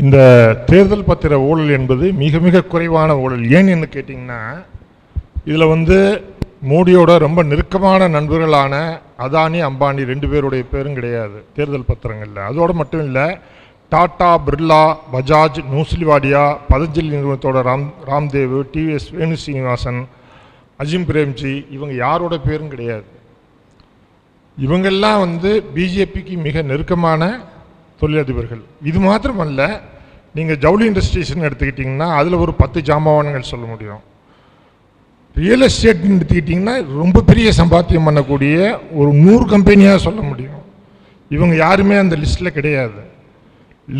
இந்த தேர்தல் பத்திர ஊழல் என்பது மிக மிக குறைவான ஊழல். ஏன் என்று கேட்டிங்கன்னா இதில் வந்து மோடியோட ரொம்ப நெருக்கமான நண்பர்களான அதானி அம்பானி ரெண்டு பேருடைய பேரும் கிடையாது தேர்தல் பத்திரங்களில். அதோடு மட்டும் இல்லை டாடா பிர்லா பஜாஜ் நூசிலிவாடியா பதஞ்சலி நிறுவனத்தோட ராம் ராம்தேவ் டிவிஎஸ் வேணு சீனிவாசன் அஜிம் பிரேம்ஜி இவங்க யாரோட பேரும் கிடையாது. இவங்கெல்லாம் வந்து பிஜேபிக்கு மிக நெருக்கமான தொழிலதிபர்கள். இது மாத்திரமல்ல நீங்கள் ஜவுளி இண்டஸ்ட்ரீஸ்னு எடுத்துக்கிட்டிங்கன்னா அதில் ஒரு பத்து ஜாமாவான்கள் சொல்ல முடியும். ரியல் எஸ்டேட்னு எடுத்துக்கிட்டிங்கன்னா ரொம்ப பெரிய சம்பாத்தியம் பண்ணக்கூடிய ஒரு நூறு கம்பெனியாக சொல்ல முடியும். இவங்க யாருமே அந்த லிஸ்ட்டில் கிடையாது.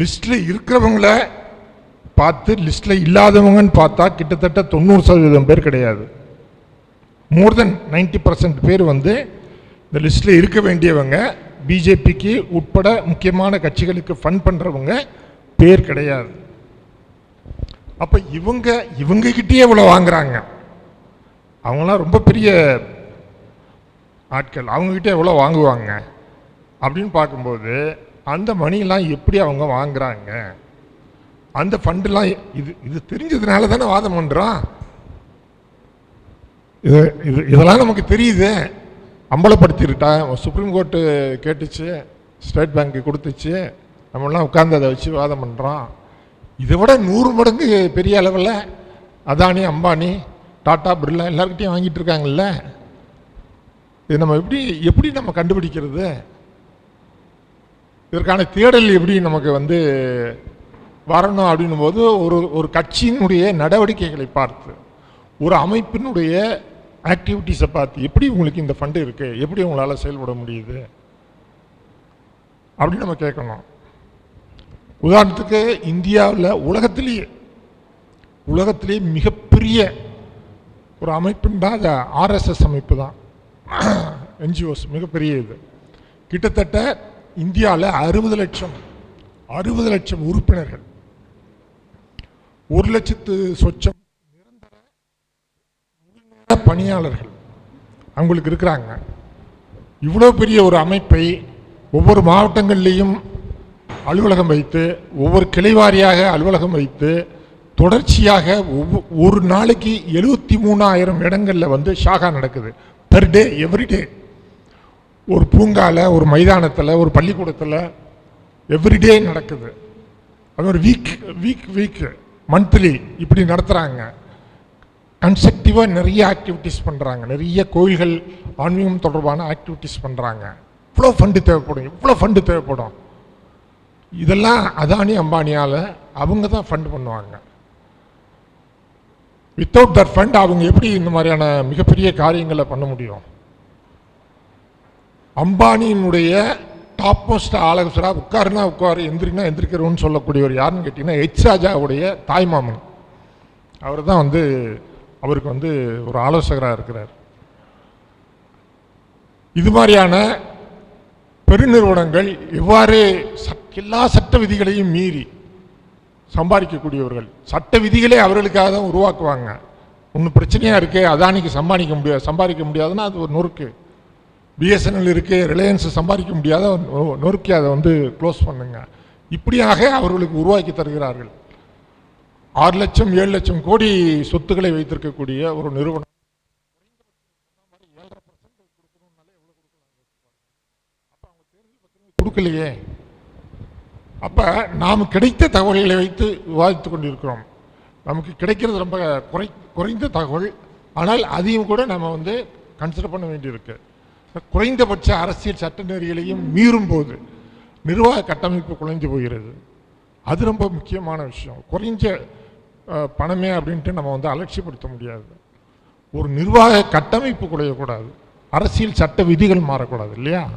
லிஸ்ட்டில் இருக்கிறவங்கள பார்த்து லிஸ்ட்டில் இல்லாதவங்கன்னு பார்த்தா கிட்டத்தட்ட தொண்ணூறு சதவீதம் பேர் கிடையாது. மோர் தென் நைன்டி பர்சன்ட் பேர் வந்து இந்த லிஸ்ட்டில் இருக்க வேண்டியவங்க பிஜேபிக்கு உட்பட முக்கியமான கட்சிகளுக்கு ஃபண்ட் பண்ணுறவங்க பேர் கிடையாது. அப்போ இவங்க இவங்ககிட்டயே இவ்வளோ வாங்குறாங்க. அவங்களாம் ரொம்ப பெரிய ஆட்கள். அவங்கக்கிட்டே எவ்வளோ வாங்குவாங்க? அப்படின்னு பார்க்கும்போது அந்த மணியெல்லாம் எப்படி அவங்க வாங்குறாங்க? அந்த ஃபண்டுலாம் இது இது தெரிஞ்சதுனால தானே வாதம் பண்ணுறோம் இது இது இதெல்லாம் நமக்கு தெரியுது. அம்பலப்படுத்திருட்டா. சுப்ரீம் கோர்ட்டு கேட்டுச்சு ஸ்டேட் பேங்க்கு கொடுத்துச்சு. நம்மளாம் உட்காந்து அதை வச்சு வாதம் பண்ணுறோம் இதை விட நூறு மடங்கு பெரிய அளவில் அதானி அம்பானி டாட்டா பிர்லா எல்லாருக்கிட்டையும் வாங்கிட்டு இருக்காங்கல்ல. இது நம்ம எப்படி எப்படி நம்ம கண்டுபிடிக்கிறது? இதற்கான தேடல் எப்படி நமக்கு வந்து வரணும் அப்படின்னும் போது ஒரு ஒரு கட்சியினுடைய நடவடிக்கைகளை பார்த்து ஒரு அமைப்பினுடைய ஆக்டிவிட்டீஸை பார்த்து எப்படி உங்களுக்கு இந்த ஃபண்டு இருக்கு? எப்படி உங்களால் செயல்பட முடியுது? அப்படின்னு நம்ம கேட்கணும். உதாரணத்துக்கு இந்தியாவில் உலகத்திலேயே உலகத்திலேயே மிகப்பெரிய ஒரு அமைப்புன்னா அது ஆர்எஸ்எஸ் அமைப்பு தான் என்ஜிஓஸ் மிகப்பெரிய இது. கிட்டத்தட்ட இந்தியாவில் அறுபது லட்சம் அறுபது லட்சம் உறுப்பினர்கள். ஒரு லட்சத்து சொச்சம் பணியாளர்கள் அவங்களுக்கு இருக்கிறாங்க. இவ்வளோ பெரிய ஒரு அமைப்பை ஒவ்வொரு மாவட்டங்கள்லேயும் அலுவலகம் வைத்து ஒவ்வொரு கிளைவாரியாக அலுவலகம் வைத்து தொடர்ச்சியாக ஒவ்வொ ஒரு நாளைக்கு எழுபத்தி மூணாயிரம் இடங்களில் வந்து ஷாகா நடக்குது. பெர் டே எவ்ரிடே ஒரு பூங்காவில் ஒரு மைதானத்தில் ஒரு பள்ளிக்கூடத்தில் எவ்ரிடே நடக்குது. அது ஒரு வீக் வீக் வீக் மந்த்லி இப்படி நடத்துகிறாங்க கன்ஸ்ட்ரக்டிவாக நிறைய ஆக்டிவிட்டீஸ் பண்ணுறாங்க நிறைய கோயில்கள் ஆன்மீகம் தொடர்பான ஆக்டிவிட்டீஸ் பண்ணுறாங்க இவ்வளோ ஃபண்டு தேவைப்படும் இவ்வளோ ஃபண்டு தேவைப்படும். இதெல்லாம் அதானி அம்பானியால் அவங்க தான் ஃபண்ட் பண்ணுவாங்க. வித்தவுட் தட் ஃபண்ட் அவங்க எப்படி இந்த மாதிரியான மிகப்பெரிய காரியங்களை பண்ண முடியும்? அம்பானியினுடைய டாப் மோஸ்ட் ஆலோசராக உட்காருனா உட்காரு எந்திரினா எந்திரிக்கிறோன்னு சொல்லக்கூடியவர் யாருன்னு கேட்டிங்கன்னா எச் ராஜாவுடைய தாய்மாமன். அவர் தான் வந்து அவருக்கு வந்து ஒரு ஆலோசகராக இருக்கிறார். இது மாதிரியான பெருநிறுவனங்கள் எவ்வாறு எல்லா சட்ட விதிகளையும் மீறி சம்பாதிக்கக்கூடியவர்கள் சட்ட விதிகளே அவர்களுக்காக தான் உருவாக்குவாங்க. ஒன்றும் பிரச்சனையாக இருக்குது அதானிக்கு சம்பாதிக்க முடியாது சம்பாதிக்க முடியாதுன்னா அது ஒரு நொறுக்கு. பிஎஸ்என்எல் இருக்குது ரிலையன்ஸ் சம்பாதிக்க முடியாத நொ- நொறுக்கி அதை வந்து க்ளோஸ் பண்ணுங்க. இப்படியாக அவர்களுக்கு உருவாக்கி தருகிறார்கள். ஆறு லட்சம் ஏழு லட்சம் கோடி சொத்துக்களை வைத்திருக்கக்கூடிய ஒரு நிறுவனம். கொடுக்கலையே. அப்ப நாம் கிடைத்த தகவல்களை வைத்து விவாதித்துக் கொண்டிருக்கிறோம். நமக்கு கிடைக்கிறது ரொம்ப குறை குறைந்த தகவல். ஆனால் அதையும் கூட நம்ம வந்து கன்சிடர் பண்ண வேண்டியிருக்கு. குறைந்தபட்ச அரசியல் சட்ட நெறிகளையும் மீறும் போது நிர்வாக கட்டமைப்பு குறைந்து போகிறது. அது ரொம்ப முக்கியமான விஷயம். குறைஞ்ச பணமே அப்படின்ட்டு நம்ம வந்து அலட்சியப்படுத்த முடியாது. ஒரு நிர்வாக கட்டமைப்பு குறையக்கூடாது. அரசியல் சட்ட விதிகள் மாறக்கூடாது இல்லையா?